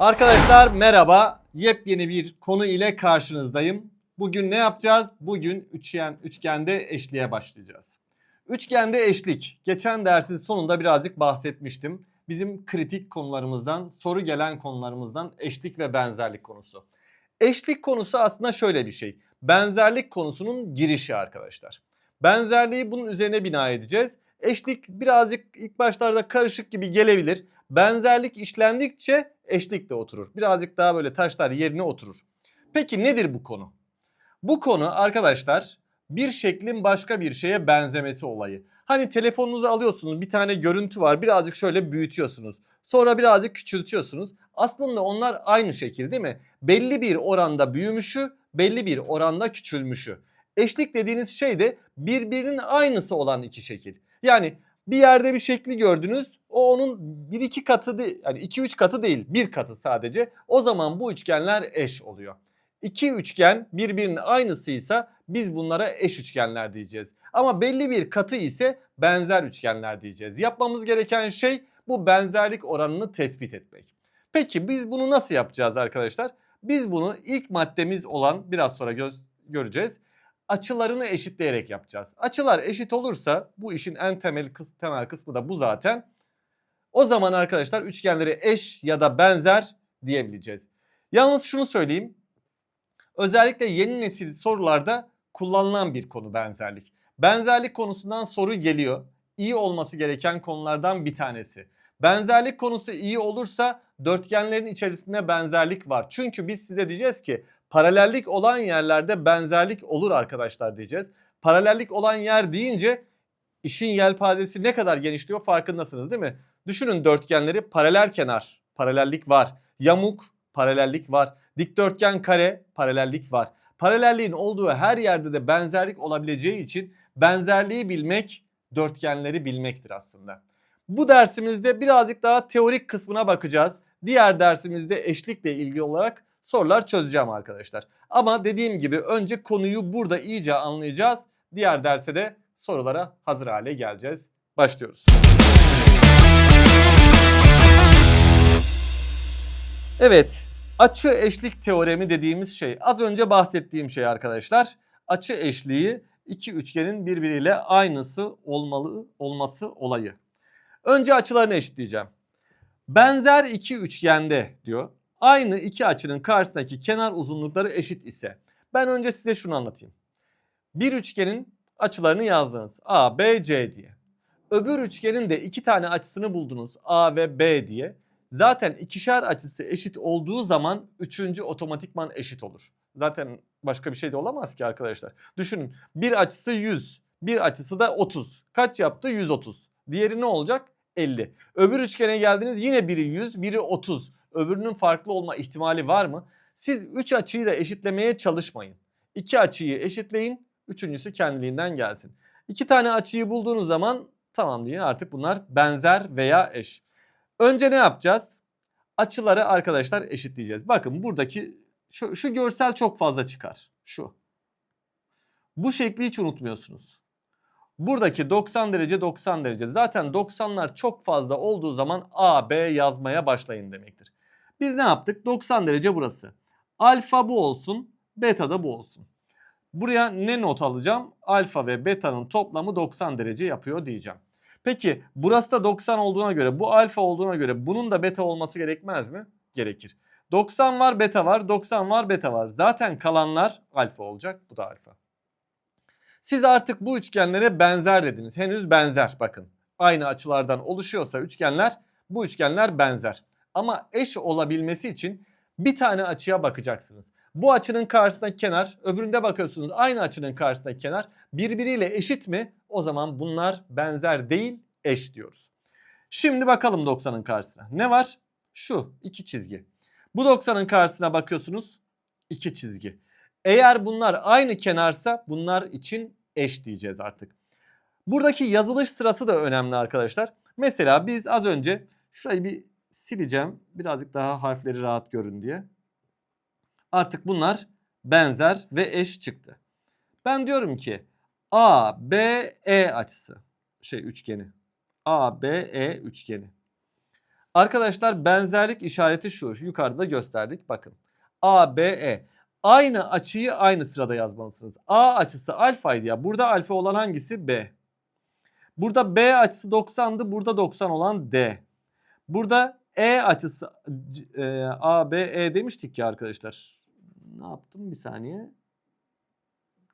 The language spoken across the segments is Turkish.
Arkadaşlar merhaba. Yepyeni bir konu ile karşınızdayım. Bugün ne yapacağız? Bugün üçgen üçgende eşliğe başlayacağız. Üçgende eşlik. Geçen dersin sonunda birazcık bahsetmiştim. Bizim kritik konularımızdan, soru gelen konularımızdan eşlik ve benzerlik konusu. Eşlik konusu aslında şöyle bir şey. Benzerlik konusunun girişi arkadaşlar. Benzerliği bunun üzerine bina edeceğiz. Eşlik birazcık ilk başlarda karışık gibi gelebilir. Benzerlik işlendikçe eşlik de oturur. Birazcık daha böyle taşlar yerine oturur. Peki nedir bu konu? Bu konu arkadaşlar bir şeklin başka bir şeye benzemesi olayı. Hani telefonunuzu alıyorsunuz bir tane görüntü var birazcık şöyle büyütüyorsunuz. Sonra birazcık küçültüyorsunuz. Aslında onlar aynı şekil değil mi? Belli bir oranda büyümüşü, belli bir oranda küçülmüşü. Eşlik dediğiniz şey de birbirinin aynısı olan iki şekil. Yani bir yerde bir şekli gördünüz. O onun bir iki katı değil. Yani iki üç katı değil. Bir katı sadece. O zaman bu üçgenler eş oluyor. İki üçgen birbirinin aynısıysa biz bunlara eş üçgenler diyeceğiz. Ama belli bir katı ise benzer üçgenler diyeceğiz. Yapmamız gereken şey bu benzerlik oranını tespit etmek. Peki biz bunu nasıl yapacağız arkadaşlar? Biz bunu ilk maddemiz olan biraz sonra gö- göreceğiz açılarını eşitleyerek yapacağız. Açılar eşit olursa bu işin en temel, kıs temel kısmı da bu zaten. O zaman arkadaşlar üçgenleri eş ya da benzer diyebileceğiz. Yalnız şunu söyleyeyim. Özellikle yeni nesil sorularda kullanılan bir konu benzerlik. Benzerlik konusundan soru geliyor. İyi olması gereken konulardan bir tanesi. Benzerlik konusu iyi olursa dörtgenlerin içerisinde benzerlik var. Çünkü biz size diyeceğiz ki paralellik olan yerlerde benzerlik olur arkadaşlar diyeceğiz. Paralellik olan yer deyince işin yelpazesi ne kadar genişliyor farkındasınız değil mi? Düşünün dörtgenleri paralel kenar, paralellik var. Yamuk, paralellik var. Dikdörtgen kare, paralellik var. Paralelliğin olduğu her yerde de benzerlik olabileceği için benzerliği bilmek dörtgenleri bilmektir aslında. Bu dersimizde birazcık daha teorik kısmına bakacağız. Diğer dersimizde eşlikle ilgili olarak sorular çözeceğim arkadaşlar. Ama dediğim gibi önce konuyu burada iyice anlayacağız. Diğer derse de sorulara hazır hale geleceğiz. Başlıyoruz. Evet, açı eşlik teoremi dediğimiz şey az önce bahsettiğim şey arkadaşlar. Açı eşliği iki üçgenin birbiriyle aynısı olmalı olması olayı. Önce açılarını eşitleyeceğim. Benzer iki üçgende diyor aynı iki açının karşısındaki kenar uzunlukları eşit ise ben önce size şunu anlatayım. Bir üçgenin açılarını yazdınız A, B, C diye. Öbür üçgenin de iki tane açısını buldunuz A ve B diye. Zaten ikişer açısı eşit olduğu zaman üçüncü otomatikman eşit olur. Zaten başka bir şey de olamaz ki arkadaşlar. Düşünün bir açısı 100, bir açısı da 30. Kaç yaptı? 130. Diğeri ne olacak? 50. Öbür üçgene geldiniz yine biri 100, biri 30 öbürünün farklı olma ihtimali var mı? Siz 3 açıyı da eşitlemeye çalışmayın. 2 açıyı eşitleyin, üçüncüsü kendiliğinden gelsin. 2 tane açıyı bulduğunuz zaman tamam deyin artık bunlar benzer veya eş. Önce ne yapacağız? Açıları arkadaşlar eşitleyeceğiz. Bakın buradaki şu, şu görsel çok fazla çıkar. Şu. Bu şekli hiç unutmuyorsunuz. Buradaki 90 derece 90 derece. Zaten 90'lar çok fazla olduğu zaman A, B yazmaya başlayın demektir. Biz ne yaptık? 90 derece burası. Alfa bu olsun, beta da bu olsun. Buraya ne not alacağım? Alfa ve beta'nın toplamı 90 derece yapıyor diyeceğim. Peki burası da 90 olduğuna göre, bu alfa olduğuna göre bunun da beta olması gerekmez mi? Gerekir. 90 var, beta var, 90 var, beta var. Zaten kalanlar alfa olacak. Bu da alfa. Siz artık bu üçgenlere benzer dediniz. Henüz benzer bakın. Aynı açılardan oluşuyorsa üçgenler bu üçgenler benzer. Ama eş olabilmesi için bir tane açıya bakacaksınız. Bu açının karşısındaki kenar, öbüründe bakıyorsunuz aynı açının karşısındaki kenar birbiriyle eşit mi? O zaman bunlar benzer değil, eş diyoruz. Şimdi bakalım 90'ın karşısına. Ne var? Şu iki çizgi. Bu 90'ın karşısına bakıyorsunuz. iki çizgi. Eğer bunlar aynı kenarsa bunlar için eş diyeceğiz artık. Buradaki yazılış sırası da önemli arkadaşlar. Mesela biz az önce şurayı bir sileceğim. Birazcık daha harfleri rahat görün diye. Artık bunlar benzer ve eş çıktı. Ben diyorum ki A, B, E açısı. Şey üçgeni. A, B, E üçgeni. Arkadaşlar benzerlik işareti şu. Yukarıda gösterdik. Bakın. A, B, E. Aynı açıyı aynı sırada yazmalısınız. A açısı alfaydı ya. Burada alfa olan hangisi? B. Burada B açısı 90'dı. Burada 90 olan D. Burada E açısı e, A, B, E demiştik ya arkadaşlar. Ne yaptım bir saniye.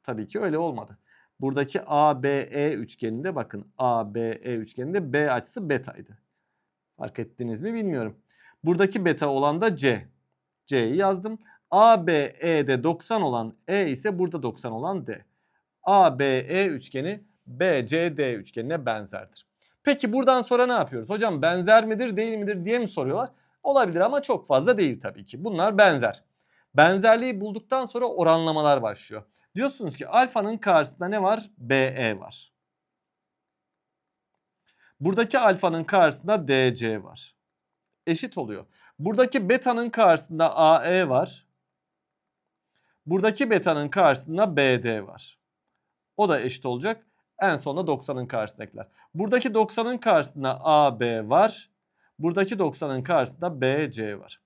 Tabii ki öyle olmadı. Buradaki ABE üçgeninde bakın ABE üçgeninde B açısı betaydı. Fark ettiniz mi bilmiyorum. Buradaki beta olan da C. C'yi yazdım. ABE'de 90 olan E ise burada 90 olan D. ABE üçgeni BCD üçgenine benzerdir. Peki buradan sonra ne yapıyoruz? Hocam benzer midir değil midir diye mi soruyorlar? Olabilir ama çok fazla değil tabii ki. Bunlar benzer. Benzerliği bulduktan sonra oranlamalar başlıyor. Diyorsunuz ki alfanın karşısında ne var? BE var. Buradaki alfanın karşısında DC var. Eşit oluyor. Buradaki beta'nın karşısında AE var. Buradaki beta'nın karşısında BD var. O da eşit olacak. En sonunda 90'ın karşısındakiler. Buradaki 90'ın karşısında AB var. Buradaki 90'ın karşısında BC var.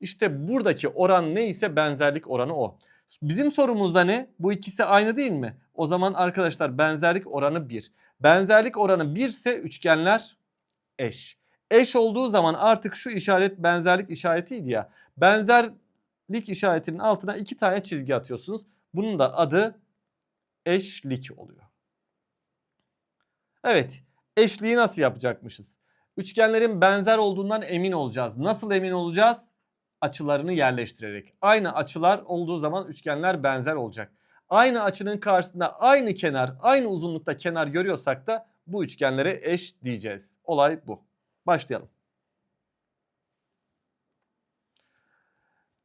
İşte buradaki oran neyse benzerlik oranı o. Bizim sorumuzda ne? Bu ikisi aynı değil mi? O zaman arkadaşlar benzerlik oranı 1. Benzerlik oranı 1 ise üçgenler eş. Eş olduğu zaman artık şu işaret benzerlik işaretiydi ya. Benzerlik işaretinin altına iki tane çizgi atıyorsunuz. Bunun da adı eşlik oluyor. Evet, eşliği nasıl yapacakmışız? Üçgenlerin benzer olduğundan emin olacağız. Nasıl emin olacağız? Açılarını yerleştirerek. Aynı açılar olduğu zaman üçgenler benzer olacak. Aynı açının karşısında aynı kenar, aynı uzunlukta kenar görüyorsak da bu üçgenlere eş diyeceğiz. Olay bu. Başlayalım.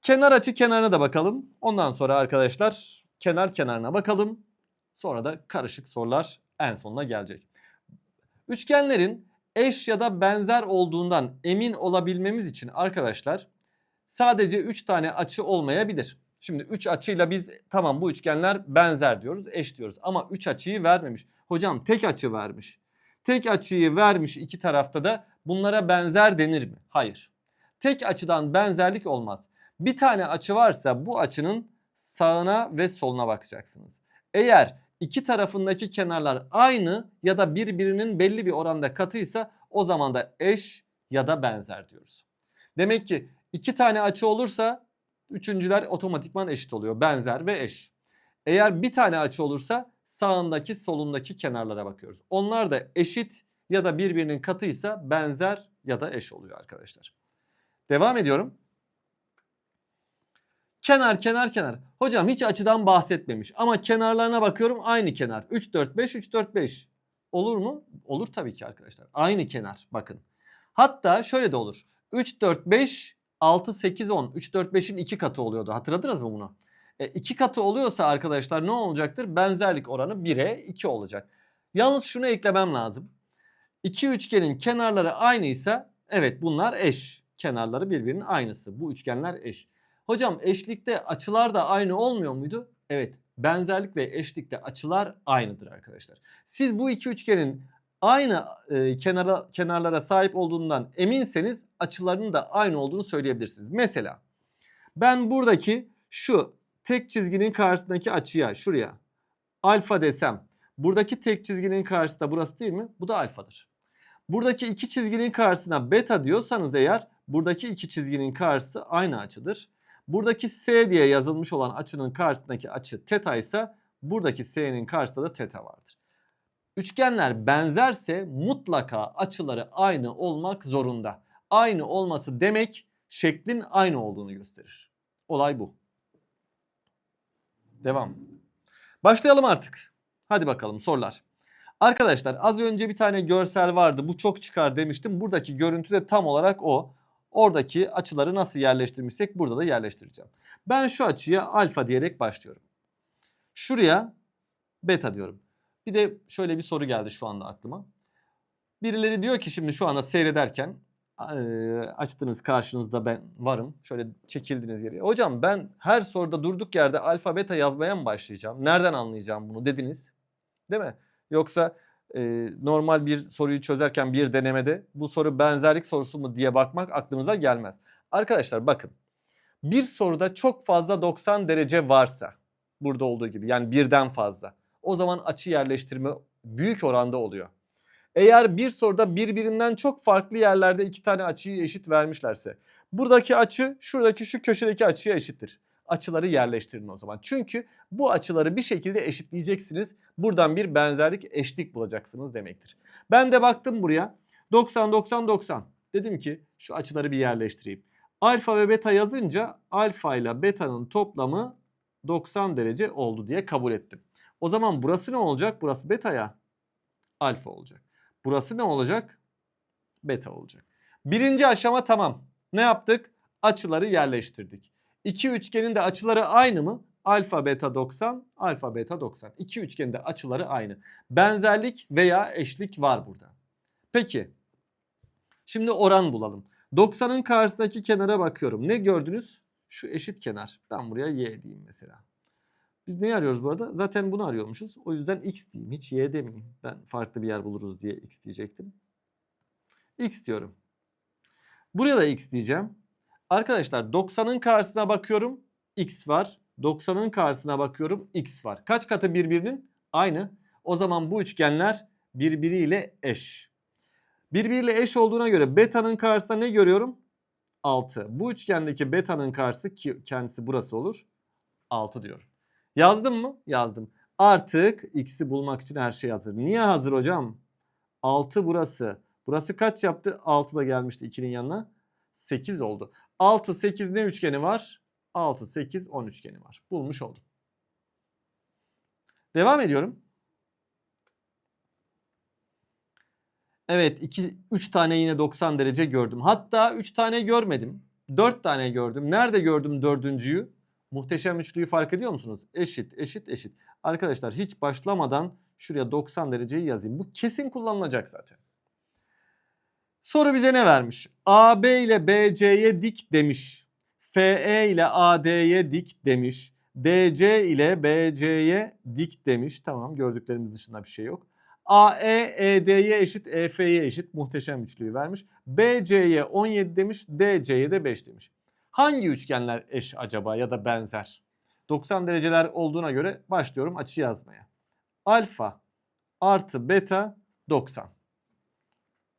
Kenar açı kenarına da bakalım. Ondan sonra arkadaşlar kenar kenarına bakalım. Sonra da karışık sorular en sonuna gelecek. Üçgenlerin eş ya da benzer olduğundan emin olabilmemiz için arkadaşlar sadece 3 tane açı olmayabilir. Şimdi 3 açıyla biz tamam bu üçgenler benzer diyoruz, eş diyoruz. Ama 3 açıyı vermemiş. Hocam tek açı vermiş. Tek açıyı vermiş iki tarafta da bunlara benzer denir mi? Hayır. Tek açıdan benzerlik olmaz. Bir tane açı varsa bu açının sağına ve soluna bakacaksınız. Eğer iki tarafındaki kenarlar aynı ya da birbirinin belli bir oranda katıysa o zaman da eş ya da benzer diyoruz. Demek ki iki tane açı olursa üçüncüler otomatikman eşit oluyor. Benzer ve eş. Eğer bir tane açı olursa sağındaki solundaki kenarlara bakıyoruz. Onlar da eşit ya da birbirinin katıysa benzer ya da eş oluyor arkadaşlar. Devam ediyorum. Kenar kenar kenar. Hocam hiç açıdan bahsetmemiş ama kenarlarına bakıyorum aynı kenar. 3 4 5 3 4 5. Olur mu? Olur tabii ki arkadaşlar. Aynı kenar bakın. Hatta şöyle de olur. 3 4 5 6 8 10. 3 4 5'in 2 katı oluyordu. Hatırladınız mı bunu? E, iki katı oluyorsa arkadaşlar ne olacaktır? Benzerlik oranı 1'e 2 olacak. Yalnız şunu eklemem lazım. İki üçgenin kenarları aynıysa evet bunlar eş. Kenarları birbirinin aynısı. Bu üçgenler eş. Hocam eşlikte açılar da aynı olmuyor muydu? Evet benzerlik ve eşlikte açılar aynıdır arkadaşlar. Siz bu iki üçgenin aynı e, kenara kenarlara sahip olduğundan eminseniz açılarının da aynı olduğunu söyleyebilirsiniz. Mesela ben buradaki şu tek çizginin karşısındaki açıya şuraya alfa desem buradaki tek çizginin karşısında burası değil mi? Bu da alfadır. Buradaki iki çizginin karşısına beta diyorsanız eğer buradaki iki çizginin karşısı aynı açıdır. Buradaki S diye yazılmış olan açının karşısındaki açı teta ise buradaki S'nin karşısında da teta vardır. Üçgenler benzerse mutlaka açıları aynı olmak zorunda. Aynı olması demek şeklin aynı olduğunu gösterir. Olay bu. Devam. Başlayalım artık. Hadi bakalım sorular. Arkadaşlar az önce bir tane görsel vardı. Bu çok çıkar demiştim. Buradaki görüntü de tam olarak o. Oradaki açıları nasıl yerleştirmişsek burada da yerleştireceğim. Ben şu açıya alfa diyerek başlıyorum. Şuraya beta diyorum. Bir de şöyle bir soru geldi şu anda aklıma. Birileri diyor ki şimdi şu anda seyrederken eee, açtınız karşınızda ben varım. Şöyle çekildiniz geriye. Hocam ben her soruda durduk yerde alfa beta yazmaya mı başlayacağım? Nereden anlayacağım bunu dediniz. Değil mi? Yoksa e, normal bir soruyu çözerken bir denemede bu soru benzerlik sorusu mu diye bakmak aklınıza gelmez. Arkadaşlar bakın bir soruda çok fazla 90 derece varsa burada olduğu gibi yani birden fazla o zaman açı yerleştirme büyük oranda oluyor. Eğer bir soruda birbirinden çok farklı yerlerde iki tane açıyı eşit vermişlerse buradaki açı şuradaki şu köşedeki açıya eşittir. Açıları yerleştirin o zaman. Çünkü bu açıları bir şekilde eşitleyeceksiniz. Buradan bir benzerlik eşlik bulacaksınız demektir. Ben de baktım buraya 90 90 90. Dedim ki şu açıları bir yerleştireyim. Alfa ve beta yazınca alfa ile beta'nın toplamı 90 derece oldu diye kabul ettim. O zaman burası ne olacak? Burası beta'ya alfa olacak. Burası ne olacak? Beta olacak. Birinci aşama tamam. Ne yaptık? Açıları yerleştirdik. İki üçgenin de açıları aynı mı? Alfa beta 90, alfa beta 90. İki üçgenin de açıları aynı. Benzerlik veya eşlik var burada. Peki. Şimdi oran bulalım. 90'ın karşısındaki kenara bakıyorum. Ne gördünüz? Şu eşit kenar. Ben buraya y diyeyim mesela. Biz neyi arıyoruz bu arada? Zaten bunu arıyormuşuz. O yüzden x diyeyim. Hiç y demeyeyim. Ben farklı bir yer buluruz diye x diyecektim. x diyorum. Buraya da x diyeceğim. Arkadaşlar 90'ın karşısına bakıyorum. x var. 90'ın karşısına bakıyorum. x var. Kaç katı birbirinin? Aynı. O zaman bu üçgenler birbiriyle eş. Birbiriyle eş olduğuna göre beta'nın karşısında ne görüyorum? 6. Bu üçgendeki beta'nın karşısı ki kendisi burası olur. 6 diyorum. Yazdım mı? Yazdım. Artık x'i bulmak için her şey hazır. Niye hazır hocam? 6 burası. Burası kaç yaptı? 6 da gelmişti 2'nin yanına. 8 oldu. 6, 8 ne üçgeni var? 6, 8, 10 üçgeni var. Bulmuş oldum. Devam ediyorum. Evet 2 3 tane yine 90 derece gördüm. Hatta 3 tane görmedim. 4 tane gördüm. Nerede gördüm dördüncüyü? Muhteşem üçlüyü fark ediyor musunuz? Eşit, eşit, eşit. Arkadaşlar hiç başlamadan şuraya 90 dereceyi yazayım. Bu kesin kullanılacak zaten. Soru bize ne vermiş? AB ile BC'ye dik demiş. FE ile AD'ye dik demiş. DC ile BC'ye dik demiş. Tamam gördüklerimiz dışında bir şey yok. AE ED'ye eşit, EF'ye eşit muhteşem üçlüyü vermiş. BC'ye 17 demiş, DC'ye de 5 demiş. Hangi üçgenler eş acaba ya da benzer? 90 dereceler olduğuna göre başlıyorum açı yazmaya. Alfa artı beta 90.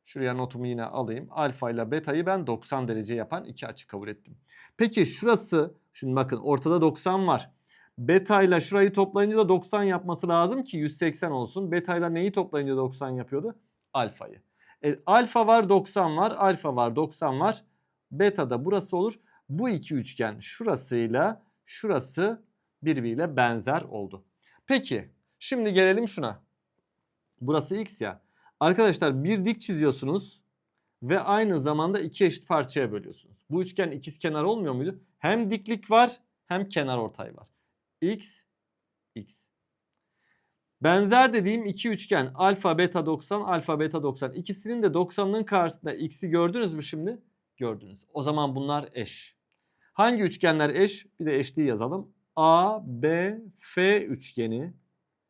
Şuraya notumu yine alayım. Alfa ile beta'yı ben 90 derece yapan iki açı kabul ettim. Peki şurası, şimdi bakın ortada 90 var. Beta ile şurayı toplayınca da 90 yapması lazım ki 180 olsun. Beta ile neyi toplayınca 90 yapıyordu? Alfayı. E, alfa var 90 var. Alfa var 90 var. Beta da burası olur. Bu iki üçgen şurasıyla şurası birbiriyle benzer oldu. Peki şimdi gelelim şuna. Burası x ya. Arkadaşlar bir dik çiziyorsunuz ve aynı zamanda iki eşit parçaya bölüyorsunuz. Bu üçgen ikiz kenar olmuyor muydu? Hem diklik var hem kenar ortay var. X, X. Benzer dediğim iki üçgen alfa beta 90 alfa beta 90 ikisinin de 90'ın karşısında x'i gördünüz mü şimdi? Gördünüz. O zaman bunlar eş. Hangi üçgenler eş? Bir de eşliği yazalım. A, B, F üçgeni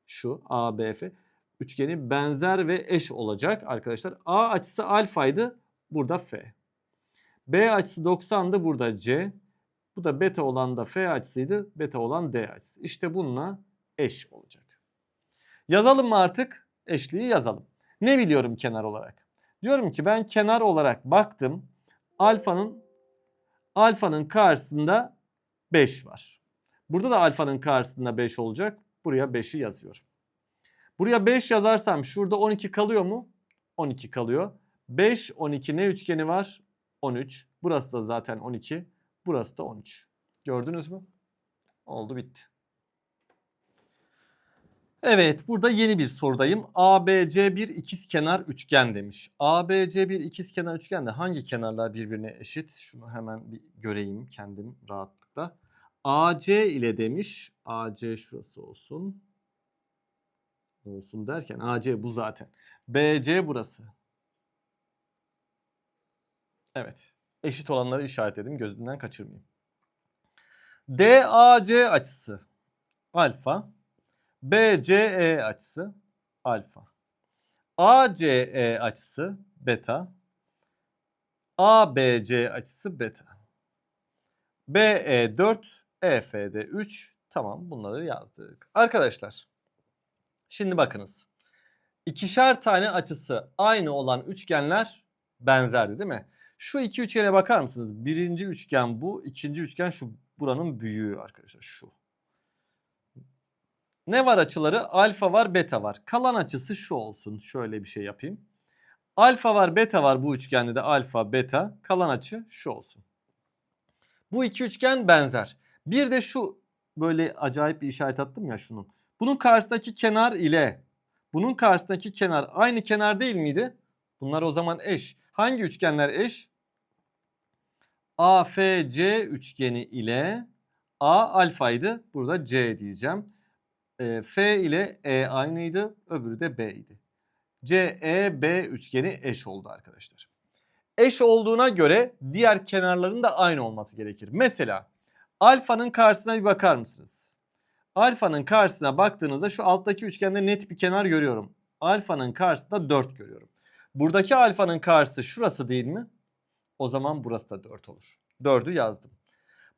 şu A, B, F üçgeni benzer ve eş olacak arkadaşlar. A açısı alfaydı. Burada F. B açısı 90'dı. Burada C. Bu da beta olan da F açısıydı. Beta olan D açısı. İşte bununla eş olacak. Yazalım mı artık? Eşliği yazalım. Ne biliyorum kenar olarak? Diyorum ki ben kenar olarak baktım. Alfanın alfanın karşısında 5 var. Burada da alfanın karşısında 5 olacak. Buraya 5'i yazıyorum. Buraya 5 yazarsam şurada 12 kalıyor mu? 12 kalıyor. 5, 12 ne üçgeni var? 13. Burası da zaten 12. Burası da 13. Gördünüz mü? Oldu bitti. Evet burada yeni bir sorudayım. ABC bir ikizkenar üçgen demiş. ABC bir ikizkenar üçgende hangi kenarlar birbirine eşit? Şunu hemen bir göreyim kendim rahatlıkla. AC ile demiş. AC şurası olsun. Olsun derken AC bu zaten. BC burası. Evet. Eşit olanları işaretledim. Gözünden kaçırmayayım. DAC açısı alfa. BCE açısı alfa. ACE açısı beta. ABC açısı beta. BE 4, EFD 3. Tamam bunları yazdık. Arkadaşlar şimdi bakınız. İkişer tane açısı aynı olan üçgenler benzerdi değil mi? Şu iki üçgene bakar mısınız? Birinci üçgen bu, ikinci üçgen şu buranın büyüğü arkadaşlar şu. Ne var açıları? Alfa var, beta var. Kalan açısı şu olsun. Şöyle bir şey yapayım. Alfa var, beta var bu üçgende de alfa, beta. Kalan açı şu olsun. Bu iki üçgen benzer. Bir de şu böyle acayip bir işaret attım ya şunun. Bunun karşısındaki kenar ile bunun karşısındaki kenar aynı kenar değil miydi? Bunlar o zaman eş. Hangi üçgenler eş? AFC üçgeni ile A alfaydı. Burada C diyeceğim. E, F ile E aynıydı. Öbürü de B idi. CEB üçgeni eş oldu arkadaşlar. Eş olduğuna göre diğer kenarların da aynı olması gerekir. Mesela alfanın karşısına bir bakar mısınız? Alfanın karşısına baktığınızda şu alttaki üçgende net bir kenar görüyorum. Alfanın karşısında 4 görüyorum. Buradaki alfanın karşısı şurası değil mi? O zaman burası da 4 olur. 4'ü yazdım.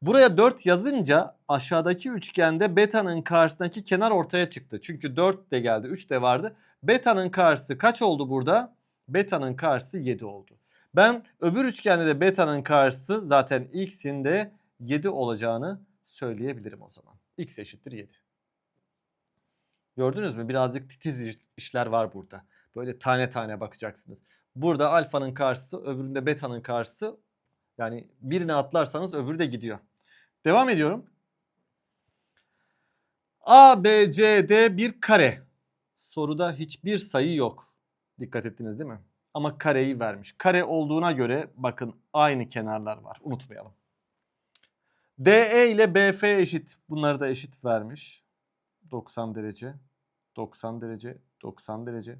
Buraya 4 yazınca aşağıdaki üçgende beta'nın karşısındaki kenar ortaya çıktı. Çünkü 4 de geldi 3 de vardı. Beta'nın karşısı kaç oldu burada? Beta'nın karşısı 7 oldu. Ben öbür üçgende de beta'nın karşısı zaten x'in de 7 olacağını söyleyebilirim o zaman. X eşittir 7. Gördünüz mü? Birazcık titiz işler var burada. Böyle tane tane bakacaksınız. Burada alfanın karşısı öbüründe beta'nın karşısı. Yani birini atlarsanız öbürü de gidiyor. Devam ediyorum. A, B, C, D bir kare. Soruda hiçbir sayı yok. Dikkat ettiniz değil mi? Ama kareyi vermiş. Kare olduğuna göre bakın aynı kenarlar var. Unutmayalım. DE ile BF eşit. Bunları da eşit vermiş. 90 derece, 90 derece, 90 derece.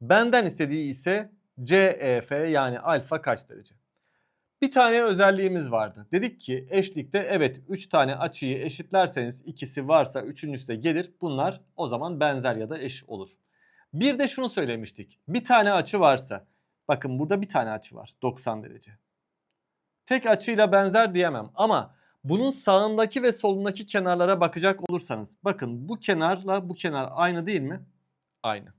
Benden istediği ise CEF yani alfa kaç derece? Bir tane özelliğimiz vardı. Dedik ki eşlikte evet 3 tane açıyı eşitlerseniz ikisi varsa üçüncüsü de gelir. Bunlar o zaman benzer ya da eş olur. Bir de şunu söylemiştik. Bir tane açı varsa bakın burada bir tane açı var 90 derece. Tek açıyla benzer diyemem ama bunun sağındaki ve solundaki kenarlara bakacak olursanız bakın bu kenarla bu kenar aynı değil mi? Aynı.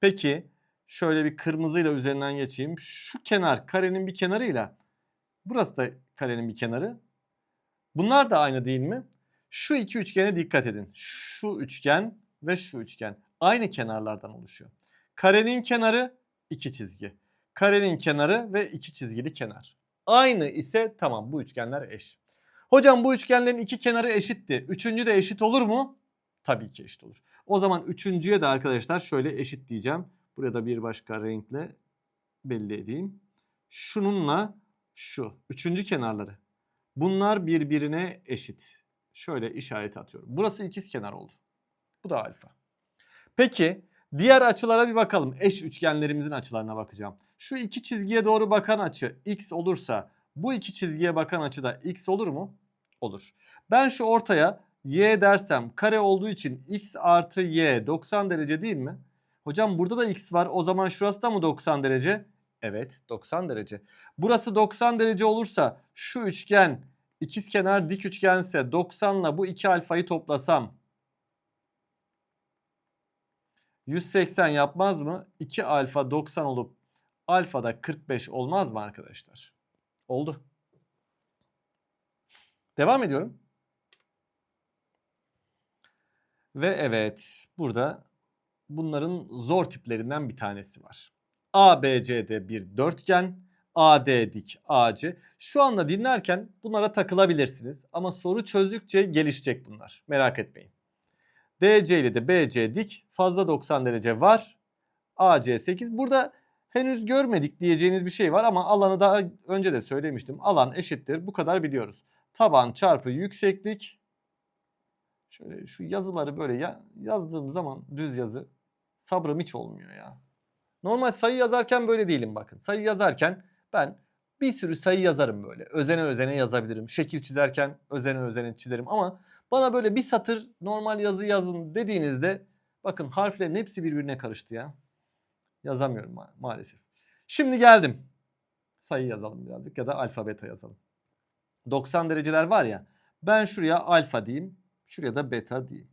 Peki şöyle bir kırmızıyla üzerinden geçeyim. Şu kenar karenin bir kenarıyla burası da karenin bir kenarı. Bunlar da aynı değil mi? Şu iki üçgene dikkat edin. Şu üçgen ve şu üçgen aynı kenarlardan oluşuyor. Karenin kenarı iki çizgi. Karenin kenarı ve iki çizgili kenar. Aynı ise tamam bu üçgenler eş. Hocam bu üçgenlerin iki kenarı eşitti. Üçüncü de eşit olur mu? Tabii ki eşit olur. O zaman üçüncüye de arkadaşlar şöyle eşit diyeceğim. Buraya da bir başka renkle belli edeyim. Şununla şu. Üçüncü kenarları. Bunlar birbirine eşit. Şöyle işaret atıyorum. Burası ikiz kenar oldu. Bu da alfa. Peki diğer açılara bir bakalım. Eş üçgenlerimizin açılarına bakacağım. Şu iki çizgiye doğru bakan açı x olursa bu iki çizgiye bakan açı da x olur mu? Olur. Ben şu ortaya y dersem kare olduğu için x artı y 90 derece değil mi? Hocam burada da x var. O zaman şurası da mı 90 derece? Evet 90 derece. Burası 90 derece olursa şu üçgen ikizkenar dik üçgense 90 ile bu iki alfayı toplasam 180 yapmaz mı? 2 alfa 90 olup alfa da 45 olmaz mı arkadaşlar? Oldu. Devam ediyorum. Ve evet burada bunların zor tiplerinden bir tanesi var. ABCD bir dörtgen, AD dik AC. Şu anda dinlerken bunlara takılabilirsiniz ama soru çözdükçe gelişecek bunlar. Merak etmeyin. DC ile de BC dik fazla 90 derece var. AC 8. Burada henüz görmedik diyeceğiniz bir şey var ama alanı daha önce de söylemiştim. Alan eşittir. Bu kadar biliyoruz. Taban çarpı yükseklik. Şöyle şu yazıları böyle ya, yazdığım zaman düz yazı sabrım hiç olmuyor ya. Normal sayı yazarken böyle değilim bakın. Sayı yazarken ben bir sürü sayı yazarım böyle. Özene özene yazabilirim. Şekil çizerken özene özene çizerim ama bana böyle bir satır normal yazı yazın dediğinizde Bakın harflerin hepsi birbirine karıştı ya. Yazamıyorum ma- maalesef. Şimdi geldim. Sayı yazalım birazcık ya da alfa beta yazalım. 90 dereceler var ya. Ben şuraya alfa diyeyim. Şuraya da beta diyeyim.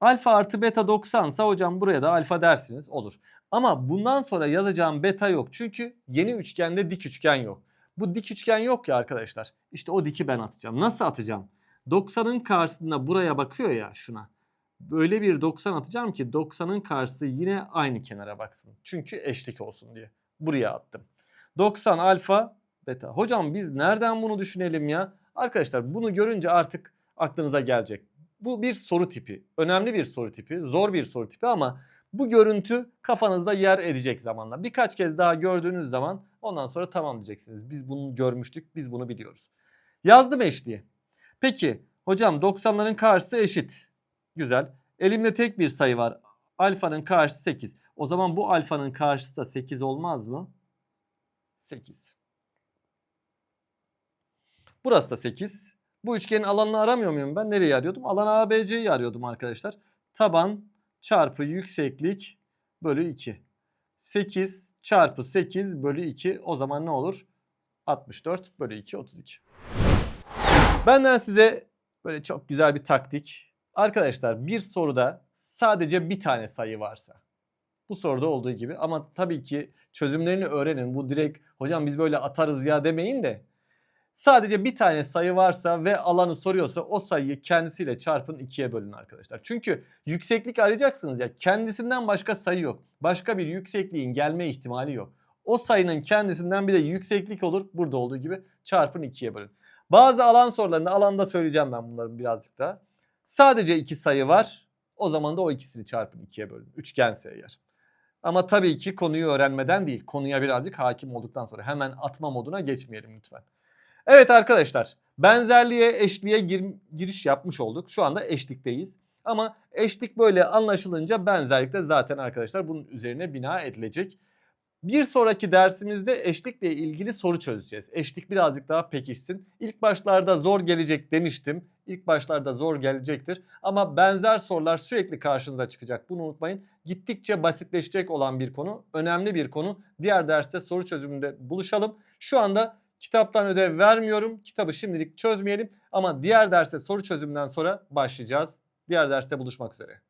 Alfa artı beta 90 sa hocam buraya da alfa dersiniz. Olur. Ama bundan sonra yazacağım beta yok. Çünkü yeni üçgende dik üçgen yok. Bu dik üçgen yok ya arkadaşlar. İşte o diki ben atacağım. Nasıl atacağım? 90'ın karşısında buraya bakıyor ya şuna. Böyle bir 90 atacağım ki 90'ın karşısı yine aynı kenara baksın. Çünkü eşlik olsun diye. Buraya attım. 90 alfa beta. Hocam biz nereden bunu düşünelim ya? Arkadaşlar bunu görünce artık aklınıza gelecek. Bu bir soru tipi. Önemli bir soru tipi. Zor bir soru tipi ama bu görüntü kafanızda yer edecek zamanla. Birkaç kez daha gördüğünüz zaman ondan sonra tamam diyeceksiniz. Biz bunu görmüştük, biz bunu biliyoruz. Yazdım eşliği. Peki hocam 90'ların karşısı eşit. Güzel. Elimde tek bir sayı var. Alfanın karşısı 8. O zaman bu alfanın karşısı da 8 olmaz mı? 8. Burası da 8. Bu üçgenin alanını aramıyor muyum ben? Nereye arıyordum? Alan ABC'yi arıyordum arkadaşlar. Taban çarpı yükseklik bölü 2. 8 çarpı 8 bölü 2 o zaman ne olur? 64 bölü 2 32. Benden size böyle çok güzel bir taktik. Arkadaşlar bir soruda sadece bir tane sayı varsa bu soruda olduğu gibi ama tabii ki çözümlerini öğrenin. Bu direkt hocam biz böyle atarız ya demeyin de sadece bir tane sayı varsa ve alanı soruyorsa o sayıyı kendisiyle çarpın ikiye bölün arkadaşlar. Çünkü yükseklik arayacaksınız ya kendisinden başka sayı yok. Başka bir yüksekliğin gelme ihtimali yok. O sayının kendisinden bir de yükseklik olur. Burada olduğu gibi çarpın ikiye bölün. Bazı alan sorularında alanda söyleyeceğim ben bunların birazcık daha. Sadece iki sayı var. O zaman da o ikisini çarpın ikiye bölün. Üçgense eğer. Ama tabii ki konuyu öğrenmeden değil. Konuya birazcık hakim olduktan sonra hemen atma moduna geçmeyelim lütfen. Evet arkadaşlar benzerliğe eşliğe gir- giriş yapmış olduk. Şu anda eşlikteyiz. Ama eşlik böyle anlaşılınca benzerlik de zaten arkadaşlar bunun üzerine bina edilecek. Bir sonraki dersimizde eşlikle ilgili soru çözeceğiz. Eşlik birazcık daha pekişsin. İlk başlarda zor gelecek demiştim. İlk başlarda zor gelecektir. Ama benzer sorular sürekli karşınıza çıkacak. Bunu unutmayın. Gittikçe basitleşecek olan bir konu. Önemli bir konu. Diğer derste soru çözümünde buluşalım. Şu anda kitaptan ödev vermiyorum. Kitabı şimdilik çözmeyelim. Ama diğer derste soru çözümünden sonra başlayacağız. Diğer derste buluşmak üzere.